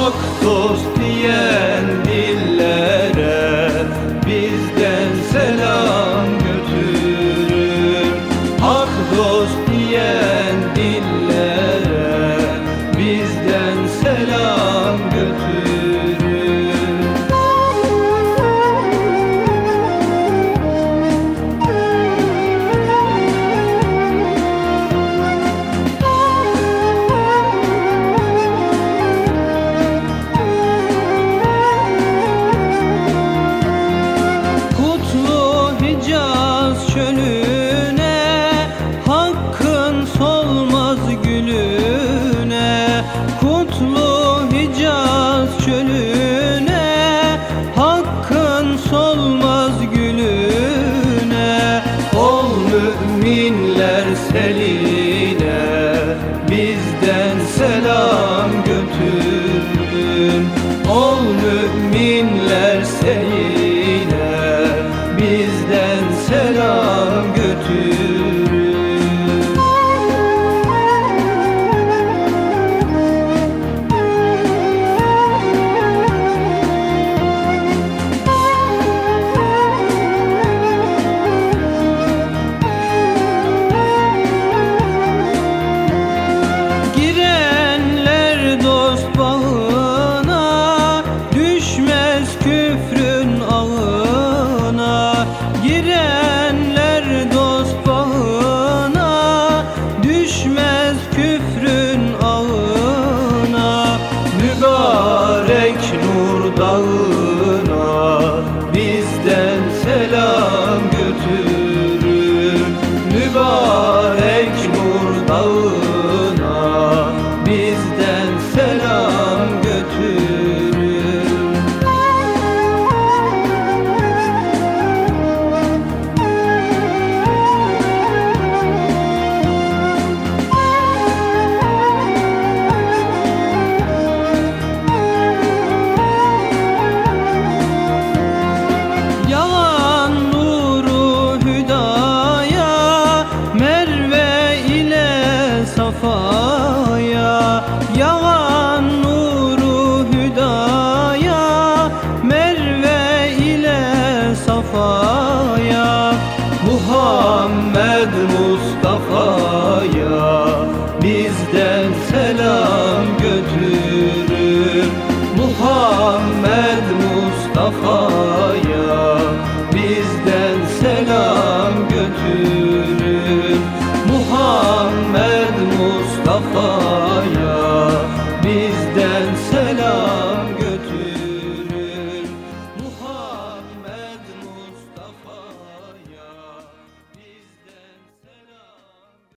Hak dost diyen dillere Bizden selam götürür. Hak dost diyen dillere Bizden selam götürür. müminler selim dalga Mustafa'ya Muhammed Mustafa'ya Bizden selam götür.